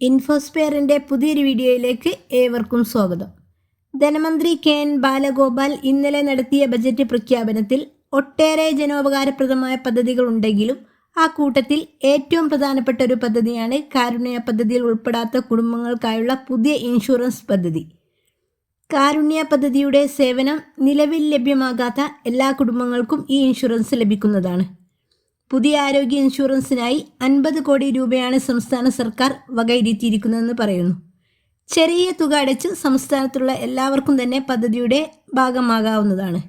ഇൻഫോസ്പെയറിന്റെ പുതിയൊരു വീഡിയോയിലേക്ക് ഏവർക്കും സ്വാഗതം. ധനമന്ത്രി കെ എൻ ബാലഗോപാൽ ഇന്നലെ നടത്തിയ ബജറ്റ് പ്രഖ്യാപനത്തിൽ ഒട്ടേറെ ജനോപകാരപ്രദമായ പദ്ധതികൾ ഉണ്ടെങ്കിലും ആ കൂട്ടത്തിൽ ഏറ്റവും പ്രധാനപ്പെട്ട ഒരു പദ്ധതിയാണ് കാരുണ്യ പദ്ധതിയിൽ ഉൾപ്പെടാത്ത കുടുംബങ്ങൾക്കായുള്ള പുതിയ ഇൻഷുറൻസ് പദ്ധതി. കാരുണ്യ പദ്ധതിയുടെ സേവനം നിലവിൽ ലഭ്യമാകാത്ത എല്ലാ കുടുംബങ്ങൾക്കും ഈ ഇൻഷുറൻസ് ലഭിക്കുന്നതാണ്. പുതിയ ആരോഗ്യ ഇൻഷുറൻസിനായി അൻപത് കോടി രൂപയാണ് സംസ്ഥാന സർക്കാർ വകയിരുത്തിയിരിക്കുന്നതെന്ന് പറയുന്നു. ചെറിയ തുക അടച്ച് സംസ്ഥാനത്തുള്ള എല്ലാവർക്കും തന്നെ പദ്ധതിയുടെ ഭാഗമാകാവുന്നതാണ്.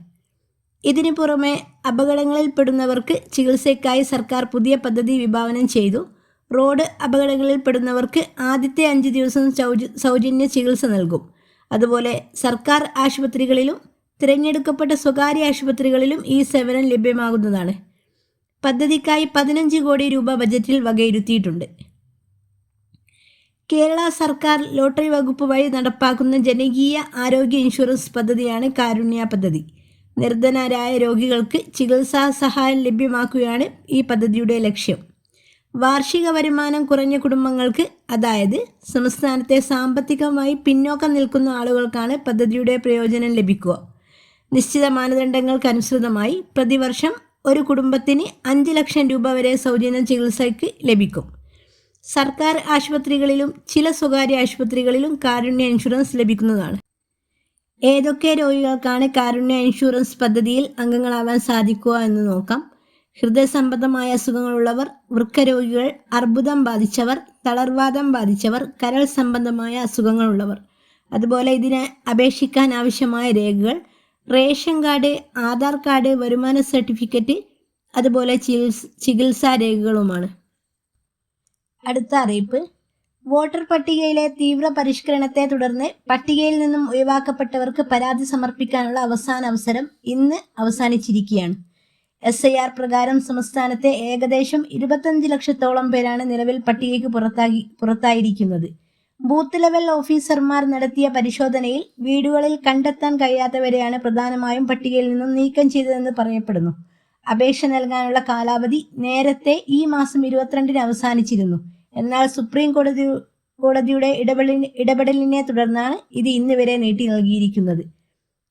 ഇതിനു പുറമെ അപകടങ്ങളിൽപ്പെടുന്നവർക്ക് ചികിത്സയ്ക്കായി സർക്കാർ പുതിയ പദ്ധതി വിഭാവനം ചെയ്തു. റോഡ് അപകടങ്ങളിൽപ്പെടുന്നവർക്ക് ആദ്യത്തെ അഞ്ച് ദിവസം സൗജന്യ ചികിത്സ നൽകും. അതുപോലെ സർക്കാർ ആശുപത്രികളിലും തിരഞ്ഞെടുക്കപ്പെട്ട സ്വകാര്യ ആശുപത്രികളിലും ഈ സേവനം ലഭ്യമാകുന്നതാണ്. പദ്ധതിക്കായി പതിനഞ്ച് കോടി രൂപ ബജറ്റിൽ വകയിരുത്തിയിട്ടുണ്ട്. കേരള സർക്കാർ ലോട്ടറി വകുപ്പ് വഴി നടപ്പാക്കുന്ന ജനകീയ ആരോഗ്യ ഇൻഷുറൻസ് പദ്ധതിയാണ് കാരുണ്യ പദ്ധതി. നിർധനരായ രോഗികൾക്ക് ചികിത്സാ സഹായം ലഭ്യമാക്കുകയാണ് ഈ പദ്ധതിയുടെ ലക്ഷ്യം. വാർഷിക വരുമാനം കുറഞ്ഞ കുടുംബങ്ങൾക്ക് അതായത് സംസ്ഥാനത്തെ സാമ്പത്തികമായി പിന്നോക്കം നിൽക്കുന്ന ആളുകൾക്കാണ് പദ്ധതിയുടെ പ്രയോജനം ലഭിക്കുക. നിശ്ചിത മാനദണ്ഡങ്ങൾക്കനുസൃതമായി പ്രതിവർഷം ഒരു കുടുംബത്തിന് അഞ്ച് ലക്ഷം രൂപ വരെ സൗജന്യ ചികിത്സയ്ക്ക് ലഭിക്കും. സർക്കാർ ആശുപത്രികളിലും ചില സ്വകാര്യ ആശുപത്രികളിലും കാരുണ്യ ഇൻഷുറൻസ് ലഭിക്കുന്നതാണ്. ഏതൊക്കെ രോഗികൾക്കാണ് കാരുണ്യ ഇൻഷുറൻസ് പദ്ധതിയിൽ അംഗങ്ങളാവാൻ സാധിക്കുക എന്ന് നോക്കാം. ഹൃദയസംബന്ധമായ അസുഖങ്ങളുള്ളവർ വൃക്കരോഗികൾ അർബുദം ബാധിച്ചവർ തളർവാദം ബാധിച്ചവർ കരൾ സംബന്ധമായ അസുഖങ്ങളുള്ളവർ. അതുപോലെ ഇതിന് അപേക്ഷിക്കാൻ ആവശ്യമായ രേഖകൾ റേഷൻ കാർഡ് ആധാർ കാർഡ് വരുമാന സർട്ടിഫിക്കറ്റ് അതുപോലെ ചികിത്സാ രേഖകളുമാണ്. അടുത്ത അറിയിപ്പ്. വോട്ടർ പട്ടികയിലെ തീവ്ര പരിഷ്കരണത്തെ തുടർന്ന് പട്ടികയിൽ നിന്നും ഒഴിവാക്കപ്പെട്ടവർക്ക് പരാതി സമർപ്പിക്കാനുള്ള അവസാന അവസരം ഇന്ന് അവസാനിച്ചിരിക്കുകയാണ്. എസ് ഐ ആർ പ്രകാരം സംസ്ഥാനത്തെ ഏകദേശം ഇരുപത്തഞ്ച് ലക്ഷത്തോളം പേരാണ് നിലവിൽ പട്ടികയ്ക്ക് പുറത്താക്കി പുറത്തായിരിക്കുന്നത്. ബൂത്ത് ലെവൽ ഓഫീസർമാർ നടത്തിയ പരിശോധനയിൽ വീടുകളിൽ കണ്ടെത്താൻ കഴിയാത്തവരെയാണ് പ്രധാനമായും പട്ടികയിൽ നിന്നും നീക്കം ചെയ്തതെന്ന് പറയപ്പെടുന്നു. അപേക്ഷ നൽകാനുള്ള കാലാവധി നേരത്തെ ഈ മാസം ഇരുപത്തിരണ്ടിന് അവസാനിച്ചിരുന്നു. എന്നാൽ സുപ്രീം കോടതി കോടതിയുടെ ഇടപെടലിന് ഇടപെടലിനെ തുടർന്നാണ് ഇത് ഇന്ന് വരെ നീട്ടി നൽകിയിരിക്കുന്നത്.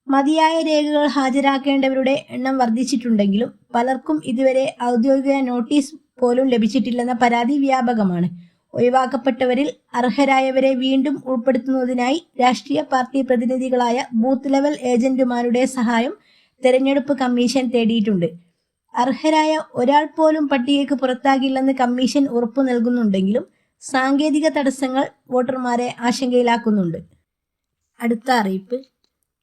മതിയായ രേഖകൾ ഹാജരാക്കേണ്ടവരുടെ എണ്ണം വർദ്ധിച്ചിട്ടുണ്ടെങ്കിലും പലർക്കും ഇതുവരെ ഔദ്യോഗിക നോട്ടീസ് പോലും ലഭിച്ചിട്ടില്ലെന്ന പരാതി വ്യാപകമാണ്. ഒഴിവാക്കപ്പെട്ടവരിൽ അർഹരായവരെ വീണ്ടും ഉൾപ്പെടുത്തുന്നതിനായി രാഷ്ട്രീയ പാർട്ടി പ്രതിനിധികളായ ബൂത്ത് ലെവൽ ഏജന്റുമാരുടെ സഹായം തെരഞ്ഞെടുപ്പ് കമ്മീഷൻ തേടിയിട്ടുണ്ട്. അർഹരായ ഒരാൾ പോലും പട്ടികയ്ക്ക് പുറത്താകില്ലെന്ന് കമ്മീഷൻ ഉറപ്പു നൽകുന്നുണ്ടെങ്കിലും സാങ്കേതിക തടസ്സങ്ങൾ വോട്ടർമാരെ ആശങ്കയിലാക്കുന്നുണ്ട്. അടുത്ത അറിയിപ്പ്.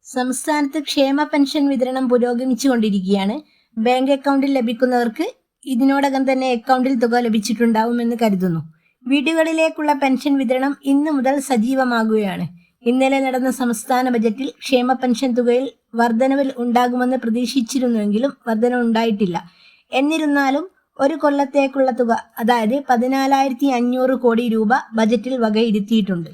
സംസ്ഥാനത്ത് ക്ഷേമ പെൻഷൻ വിതരണം പുരോഗമിച്ചുകൊണ്ടിരിക്കുകയാണ്. ബാങ്ക് അക്കൗണ്ടിൽ ലഭിക്കുന്നവർക്ക് ഇതിനോടകം തന്നെ അക്കൗണ്ടിൽ തുക ലഭിച്ചിട്ടുണ്ടാവുമെന്ന് കരുതുന്നു. വീടുകളിലേക്കുള്ള പെൻഷൻ വിതരണം ഇന്നു മുതൽ സജീവമാകുകയാണ്. ഇന്നലെ നടന്ന സംസ്ഥാന ബജറ്റിൽ ക്ഷേമ പെൻഷൻ തുകയിൽ വർധനവിൽ ഉണ്ടാകുമെന്ന് പ്രതീക്ഷിച്ചിരുന്നുവെങ്കിലും വർധന ഉണ്ടായിട്ടില്ല. എന്നിരുന്നാലും ഒരു കൊല്ലത്തേക്കുള്ള തുക അതായത് പതിനാലായിരത്തി അഞ്ഞൂറ് കോടി രൂപ ബജറ്റിൽ വകയിരുത്തിയിട്ടുണ്ട്.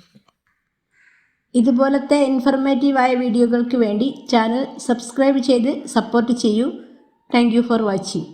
ഇതുപോലത്തെ ഇൻഫർമേറ്റീവായ വീഡിയോകൾക്ക് വേണ്ടി ചാനൽ സബ്സ്ക്രൈബ് ചെയ്ത് സപ്പോർട്ട് ചെയ്യൂ. Thank for watching.